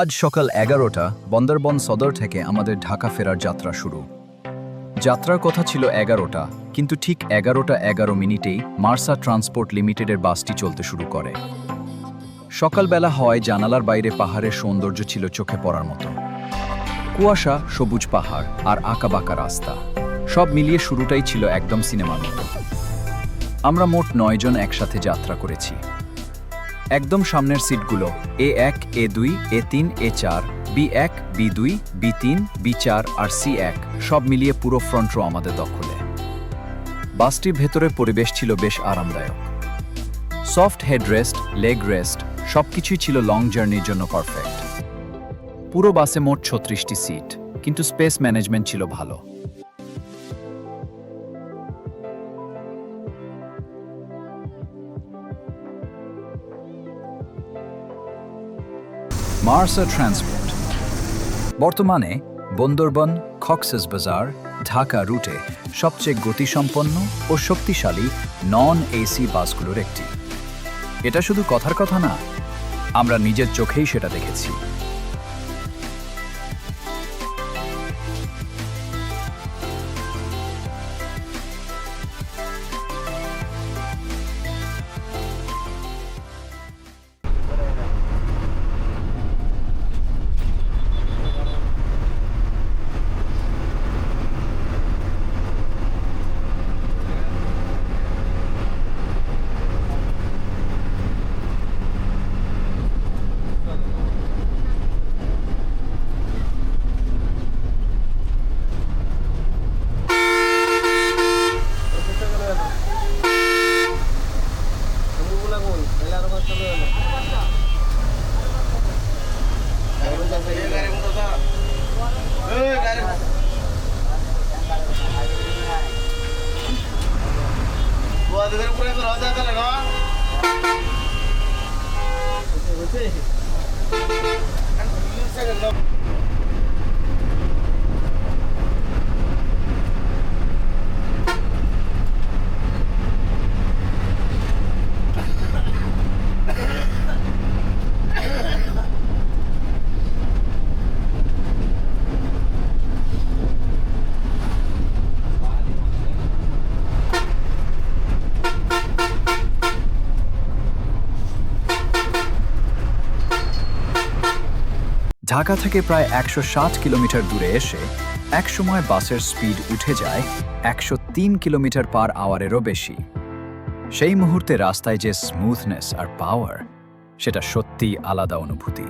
আজ সকাল এগারোটা বন্দরবন সদর থেকে আমাদের ঢাকা ফেরার যাত্রা শুরু। যাত্রার কথা ছিল এগারোটা, কিন্তু ঠিক এগারোটা এগারো মিনিটেই মার্সা ট্রান্সপোর্ট লিমিটেডের বাসটি চলতে শুরু করে। সকালবেলা হয় জানালার বাইরে পাহাড়ের সৌন্দর্য ছিল চোখে পড়ার মতো। কুয়াশা, সবুজ পাহাড় আর আঁকাবাঁকা রাস্তা, সব মিলিয়ে শুরুটাই ছিল একদম সিনেমার মতো আমরা মোট নয়জন একসাথে যাত্রা করেছি। একদম সামনের সিটগুলো, এ এক, এ দুই, এ তিন, এ চার, বি এক, বি দুই, বি তিন, বি চার আর সি এক, সব মিলিয়ে পুরো ফ্রন্ট রো আমাদের দখলে। বাসটির ভেতরের পরিবেশ ছিল বেশ আরামদায়ক। সফট হেডরেস্ট লেগ রেস্ট সবকিছুই ছিল লং জার্নির জন্য পারফেক্ট পুরো বাসে মোট ছত্রিশটি সিট কিন্তু স্পেস ম্যানেজমেন্ট ছিল ভালো। মার্সা ট্রান্সপোর্ট বর্তমানে বন্দরবন কক্সেস বাজার, ঢাকা রুটে সবচেয়ে গতিসম্পন্ন ও শক্তিশালী নন এসি বাসগুলোর একটি। এটা শুধু কথার কথা না, আমরা নিজের চোখেই সেটা দেখেছি। Thank you. ঢাকা থেকে প্রায় একশো ষাট কিলোমিটার দূরে এসে একসময় বাসের স্পিড উঠে যায় একশো তিন কিলোমিটার পার আওয়ারেরও বেশি। সেই মুহূর্তে রাস্তায় যে স্মুথনেস আর পাওয়ার সেটা সত্যিই আলাদা অনুভূতি।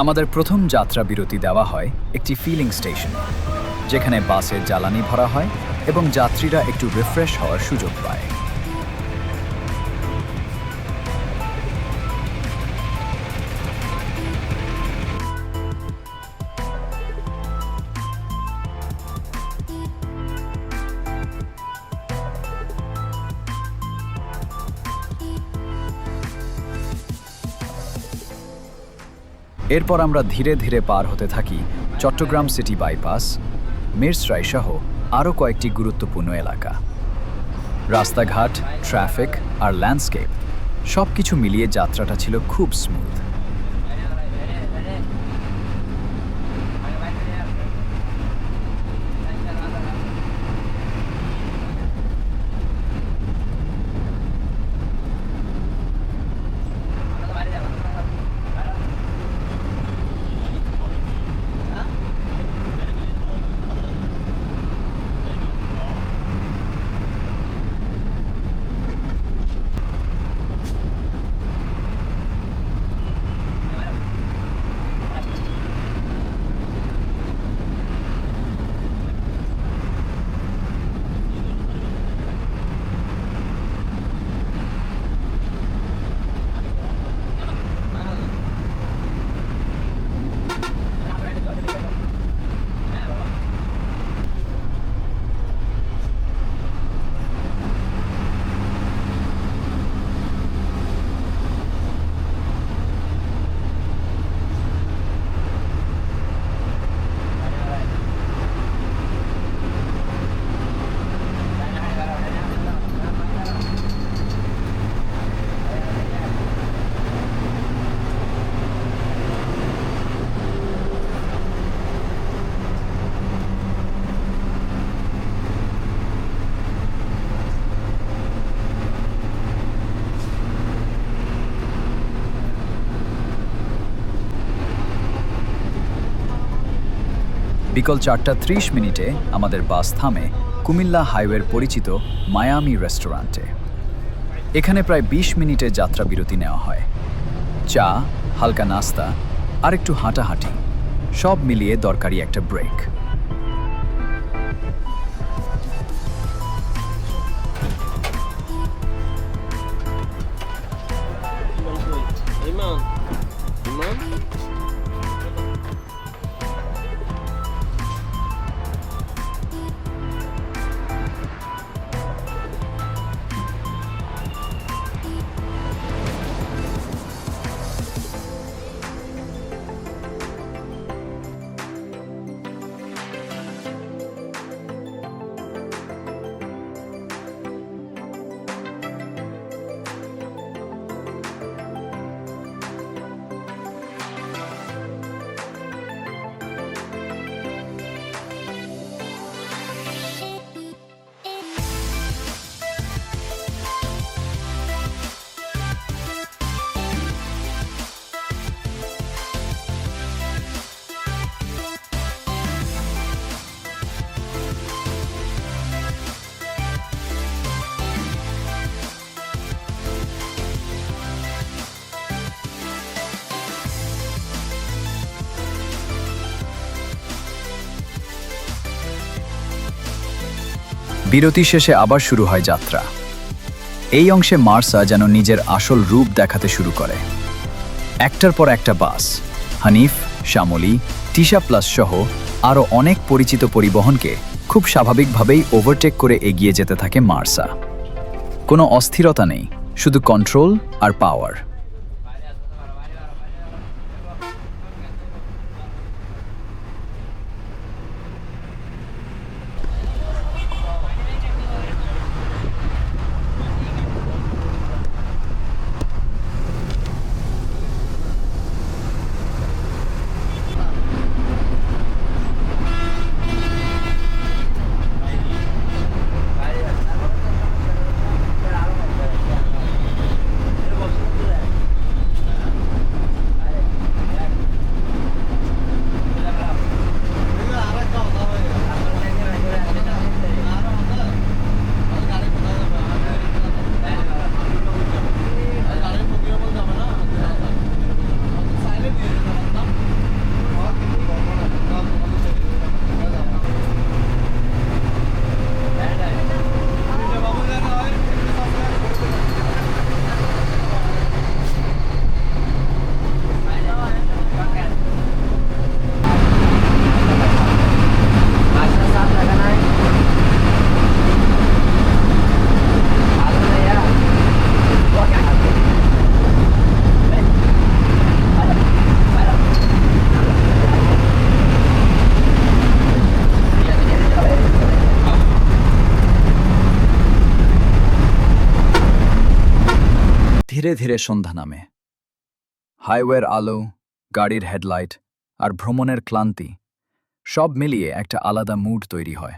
আমাদের প্রথম যাত্রা বিরতি দেওয়া হয় একটি ফিলিং স্টেশন যেখানে বাসের জ্বালানি ভরা হয় এবং যাত্রীরা একটু রিফ্রেশ হওয়ার সুযোগ পায়। এরপর আমরা ধীরে ধীরে পার হতে থাকি চট্টগ্রাম সিটি বাইপাস মিরসরাই সহ আরও কয়েকটি গুরুত্বপূর্ণ এলাকা। রাস্তাঘাট, ট্রাফিক আর ল্যান্ডস্কেপ সব কিছু মিলিয়ে যাত্রাটা ছিল খুব স্মুথ। বিকল চারটা ত্রিশ মিনিটে আমাদের বাস থামে কুমিল্লা হাইওয়ের পরিচিত মায়ামি রেস্টুরেন্টে। এখানে প্রায় ২০ মিনিটে যাত্রা বিরতি নেওয়া হয়। চা, হালকা নাস্তা আর একটু হাঁটাহাঁটি, সব মিলিয়ে দরকারি একটা ব্রেক। বিরতি শেষে আবার শুরু হয় যাত্রা। এই অংশে মার্সা যেন নিজের আসল রূপ দেখাতে শুরু করে। একটার পর একটা বাস, হানিফ, শ্যামলি, টিশা প্লাস সহ আরও অনেক পরিচিত পরিবহনকে খুব স্বাভাবিকভাবেই ওভারটেক করে এগিয়ে যেতে থাকে মার্সা। কোনো অস্থিরতা নেই, শুধু কন্ট্রোল আর পাওয়ার ধীরে ধীরে সন্ধ্যা নামে। হাইওয়ের আলো, গাড়ির হেডলাইট আর ভ্রমণের ক্লান্তি সব মিলিয়ে একটা আলাদা মুড তৈরি হয়।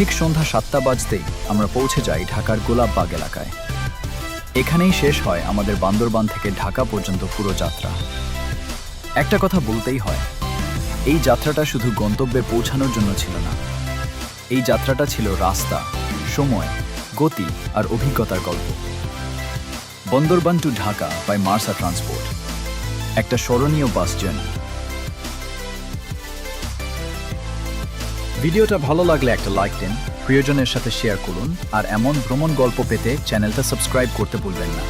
ঠিক সন্ধ্যা সাতটা বাজতেই আমরা পৌঁছে যাই ঢাকার গোলাপবাগ এলাকায়। এখানেই শেষ হয় আমাদের বান্দরবান থেকে ঢাকা পর্যন্ত পুরো যাত্রা। একটা কথা বলতেই হয়, এই যাত্রাটা শুধু গন্তব্যে পৌঁছানোর জন্য ছিল না। এই যাত্রাটা ছিল রাস্তা, সময়, গতি আর অভিজ্ঞতার গল্প। Bandarban to Dhaka by Marsa transport, একটা স্মরণীয় বাস জার্নি। ভিডিওটা ভালো লাগলে একটা লাইক দিন, প্রিয়জনের সাথে শেয়ার করুন, আর এমন ভ্রমণ গল্প পেতে চ্যানেলটা সাবস্ক্রাইব করতে ভুলবেন না।